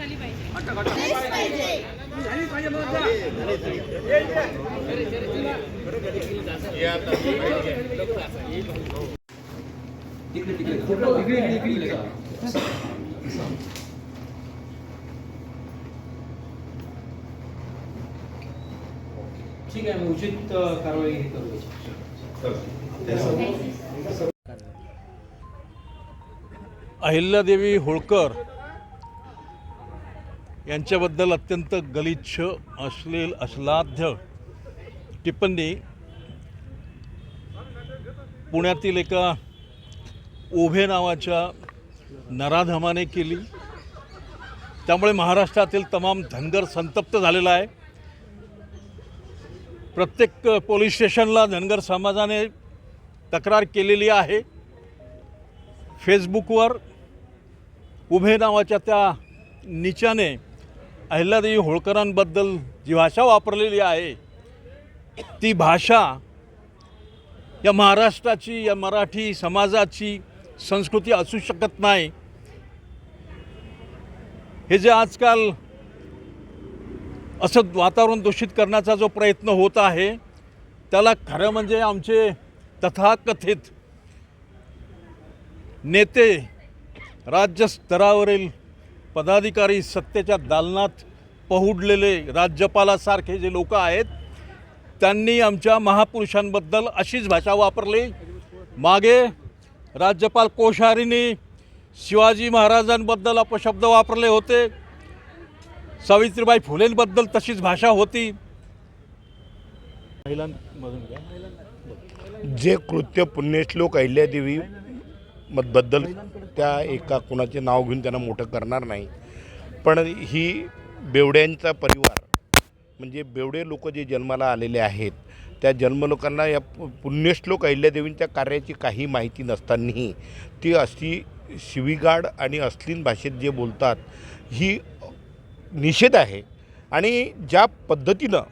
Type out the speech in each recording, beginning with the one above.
पाहिजे. ठीक आहे मग उचित कारवाई हे करू अहिल्यादेवी होळकर यांच्याबद्दल अत्यंत गलिच्छ अश्लील अश्लाध्य टिप्पणी. पुण्यातील एका ओभे नावाच्या नराधमाने केली. त्यामुळे महाराष्ट्रातील तमाम धनगर संतप्त झालेला आहे. प्रत्येक पोलीस स्टेशनला धनगर समाजाने तक्रार केलेली आहे. फेसबुकवर उभे नावाच्या त्या निचाने अहिल्यादेवी होळकरांबद्दल जी भाषा वापरलेली आहे ती भाषा या महाराष्ट्राची या मराठी समाजाची संस्कृती असू शकत नाही. हे जे आजकाल असं वातावरण दूषित करण्याचा जो प्रयत्न होत आहे त्याला खरं म्हणजे आमचे तथाकथित नेते राज्यस्तरावरील पदाधिकारी सत्तेच्या दालनात पहुडलेले राज्यपालासारखे जे लोक आहेत त्यांनी आमच्या महापुरुषांबद्दल अशीच भाषा वापरली. मागे राज्यपाल कोश्यारींनी शिवाजी महाराजांबद्दल अपशब्द वापरले होते. सावित्रीबाई फुलेंबद्दल तशीच भाषा होती. जे कृत्य पुण्यश्लोक अहिल्यादेवी मत- बद्दल त्या एका कोणाचे नाव घेऊन त्यांना मोठं करणार नाही. पण ही बेवड्यांचा परिवार म्हणजे बेवडे लोक जे जन्माला आलेले आहेत त्या जन्मलोकांना या पु- पुण्यश्लोक अहिल्यादेवींच्या कार्याची काही माहिती नसतानाही ती अशी शिवीगाड आणि अस्लीन भाषेत जे बोलतात ही निषेध आहे. आणि ज्या पद्धतीनं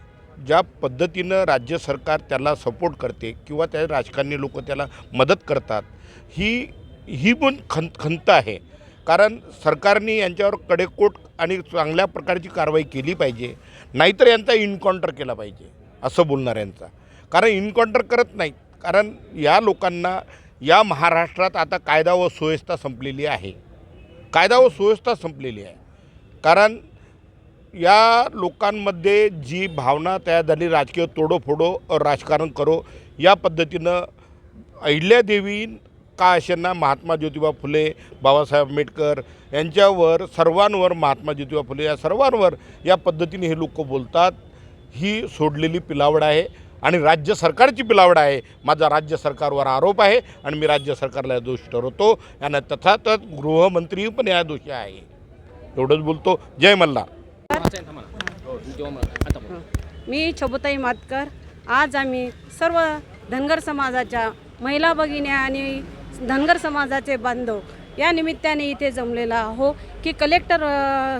ज्या पद्धतीनं राज्य सरकार त्याला सपोर्ट करते किंवा त्या राजकारणी लोक त्याला मदत करतात ही ही पण खं खंत आहे. कारण सरकारने यांच्यावर कडेकोट आणि चांगल्या प्रकारची कारवाई केली पाहिजे. नाहीतर यांचा इन्काउंटर केला पाहिजे असं बोलणाऱ्यांचा कारण इन्काउंटर करत नाहीत. कारण या लोकांना या महाराष्ट्रात आता कायदा व सुव्यवस्था संपलेली आहे. कायदा व सुव्यवस्था संपलेली आहे. कारण या लोकांमध्ये जी भावना तयार झाली राजकीय तोडोफोडो राजकारण करो या पद्धतीनं अहिल्यादेवी का अशांना महात्मा ज्योतिबा फुले बाबासाहेब आंबेडकर यांच्यावर सर्वांवर महात्मा ज्योतिबा फुले या सर्वांवर या पद्धतीने हे लोक बोलतात ही सोडलेली पिलावड आहे आणि राज्य सरकारची पिलावड आहे. माझा राज्य सरकारवर आरोप आहे आणि मी राज्य सरकारला या दोषी ठरवतो. यांना तथातच गृहमंत्री पण या दोषी आहे. एवढंच बोलतो. जय मल्हार. मी छबुताई मातकर. आज आम्ही सर्व धनगर समाजाच्या महिला भगिन्या आणि धनगर समाजाचे बांधव या निमित्ताने इथे जमलेला आहो की कलेक्टर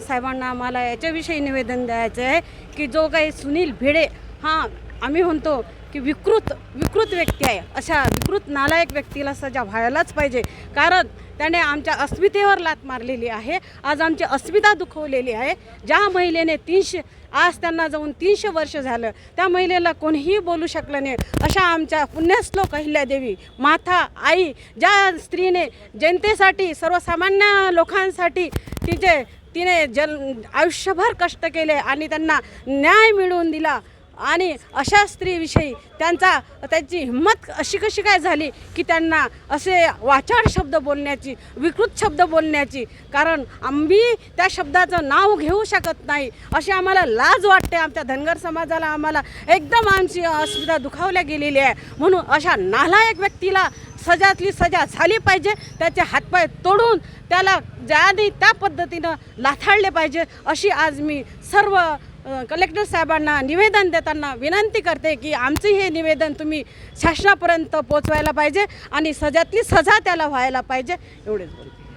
साहेबांना आम्हाला याच्याविषयी निवेदन द्यायचं आहे की जो काही सुनील भिडे हा आम्ही म्हणतो की विकृत विकृत व्यक्ती आहे. अशा विकृत नालायक व्यक्तीला सजा व्हायलाच पाहिजे. कारण त्याने आमच्या अस्मितेवर लात मारलेली आहे. आज आमची अस्मिता दुखवलेली आहे. ज्या महिलेने तीनशे आज त्यांना जाऊन तीनशे वर्ष झालं त्या महिलेला कोणीही बोलू शकलं नाही. अशा आमच्या पुण्यश्लोक अहिल्यादेवी माता आई ज्या स्त्रीने जनतेसाठी सर्वसामान्य लोकांसाठी तिचे तिने जन आयुष्यभर कष्ट केले आणि त्यांना न्याय मिळवून दिला आणि अशा स्त्रीविषयी त्यांचा त्यांची हिंमत अशी कशी काय झाली की त्यांना असे वाचाड शब्द बोलण्याची विकृत शब्द बोलण्याची? कारण आम्ही त्या शब्दाचं नाव घेऊ शकत नाही अशी आम्हाला लाज वाटते. आमच्या धनगर समाजाला आम्हाला एकदम आमची अस्मिता दुखावल्या गेलेली आहे. म्हणून अशा नालायक व्यक्तीला सजातली सजा झाली पाहिजे त्याचे हातपाय तोडून त्याला ज्याने त्या पद्धतीनं लाथाळले पाहिजे अशी आज मी सर्व कलेक्टर साहेबांना निवेदन देताना विनंती करते की आमचे हे निवेदन तुम्ही शासनापर्यंत पोचवायला पाहिजे आणि सजातली सजा त्याला व्हायला पाहिजे. एवढेच बोलतो.